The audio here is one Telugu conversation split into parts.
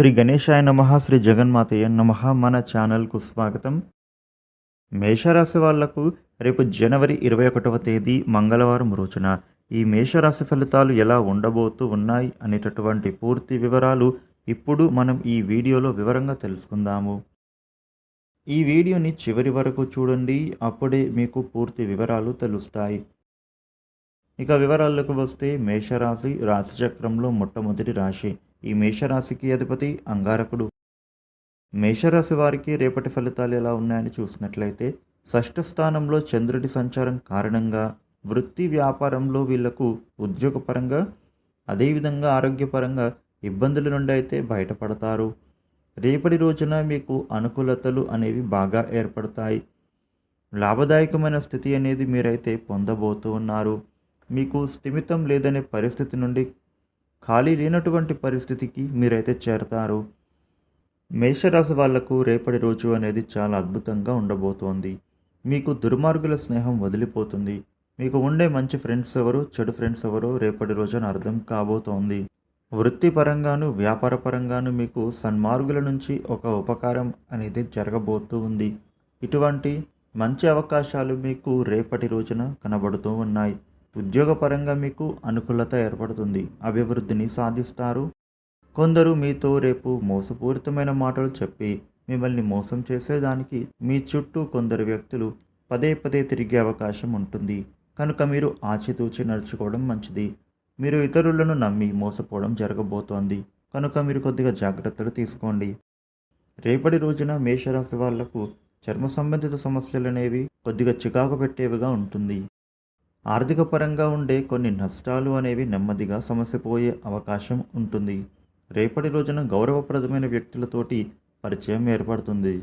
శ్రీ గణేశాయ నమ శ్రీ జగన్మాతయ్య నమ మన ఛానల్కు స్వాగతం. మేషరాశి వాళ్ళకు రేపు జనవరి ఇరవై ఒకటవ తేదీ మంగళవారం రోజున ఈ మేషరాశి ఫలితాలు ఎలా ఉండబోతూ ఉన్నాయి అనేటటువంటి పూర్తి వివరాలు ఇప్పుడు మనం ఈ వీడియోలో వివరంగా తెలుసుకుందాము. ఈ వీడియోని చివరి వరకు చూడండి అప్పుడే మీకు పూర్తి వివరాలు తెలుస్తాయి. ఇక వివరాలకు వస్తే మేషరాశి రాశిచక్రంలో మొట్టమొదటి రాశి. ఈ మేషరాశికి అధిపతి అంగారకుడు. మేషరాశి వారికి రేపటి ఫలితాలు ఎలా ఉన్నాయని చూసినట్లయితే షష్ఠ స్థానంలో చంద్రుడి సంచారం కారణంగా వృత్తి వ్యాపారంలో వీళ్ళకు ఉద్యోగపరంగా అదేవిధంగా ఆరోగ్యపరంగా ఇబ్బందుల నుండి అయితే బయటపడతారు. రేపటి రోజున మీకు అనుకూలతలు అనేవి బాగా ఏర్పడతాయి. లాభదాయకమైన స్థితి అనేది మీరైతే పొందబోతూ ఉన్నారు. మీకు స్థిమితం లేదనే పరిస్థితి నుండి ఖాళీ లేనటువంటి పరిస్థితికి మీరైతే చేరతారు. మేషరాశి వాళ్ళకు రేపటి రోజు అనేది చాలా అద్భుతంగా ఉండబోతోంది. మీకు దుర్మార్గుల స్నేహం వదిలిపోతుంది. మీకు ఉండే మంచి ఫ్రెండ్స్ ఎవరు చెడు ఫ్రెండ్స్ ఎవరో రేపటి రోజున అర్థం కాబోతోంది. వృత్తిపరంగాను వ్యాపారపరంగాను మీకు సన్మార్గుల నుంచి ఒక ఉపకారం అనేది జరగబోతూ ఉంది ఇటువంటి మంచి అవకాశాలు మీకు రేపటి రోజున కనబడుతూ ఉన్నాయి. ఉద్యోగపరంగా మీకు అనుకూలత ఏర్పడుతుంది. అభివృద్ధిని సాధిస్తారు. కొందరు మీతో రేపు మోసపూరితమైన మాటలు చెప్పి మిమ్మల్ని మోసం చేసేదానికి మీ చుట్టూ కొందరు వ్యక్తులు పదే పదే తిరిగే అవకాశం ఉంటుంది. కనుక మీరు ఆచితూచి నడుచుకోవడం మంచిది. మీరు ఇతరులను నమ్మి మోసపోవడం జరగబోతోంది. కనుక మీరు కొద్దిగా జాగ్రత్తలు తీసుకోండి. రేపటి రోజున మేషరాశి వాళ్ళకు చర్మ సంబంధిత సమస్యలు అనేవి కొద్దిగా చికాకు పెట్టేవిగా ఉంటుంది. ఆర్థిక పరంగా ఉండే కొన్ని నష్టాలు అనేవి నెమ్మదిగా సమస్యపోయే అవకాశం ఉంటుంది. రేపటి రోజున గౌరవప్రదమైన వ్యక్తులతోటి పరిచయం ఏర్పడుతుంది.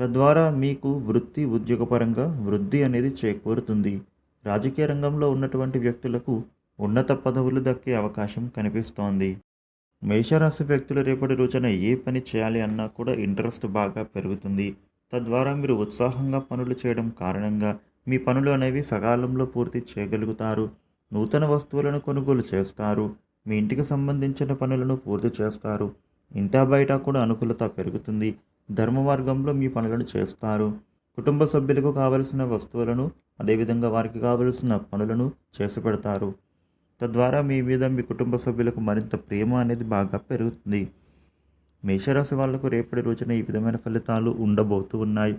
తద్వారా మీకు వృత్తి ఉద్యోగపరంగా వృద్ధి అనేది చేకూరుతుంది. రాజకీయ రంగంలో ఉన్నటువంటి వ్యక్తులకు ఉన్నత పదవులు దక్కే అవకాశం కనిపిస్తోంది. మేషరాశి వ్యక్తులు రేపటి రోజున ఏ పని చేయాలి అన్నా కూడా ఇంట్రెస్ట్ బాగా పెరుగుతుంది. తద్వారా మీరు ఉత్సాహంగా పనులు చేయడం కారణంగా మీ పనులు అనేవి సకాలంలో పూర్తి చేయగలుగుతారు. నూతన వస్తువులను కొనుగోలు చేస్తారు. మీ ఇంటికి సంబంధించిన పనులను పూర్తి చేస్తారు. ఇంటా బయట కూడా అనుకూలత పెరుగుతుంది. ధర్మ మార్గంలో మీ పనులను చేస్తారు. కుటుంబ సభ్యులకు కావలసిన వస్తువులను అదేవిధంగా వారికి కావలసిన పనులను చేసి పెడతారు. తద్వారా మీ మీద మీ కుటుంబ సభ్యులకు మరింత ప్రేమ అనేది బాగా పెరుగుతుంది. మేషరాశి వాళ్ళకు రేపటి రోజున ఈ విధమైన ఫలితాలు ఉండబోతూ ఉన్నాయి.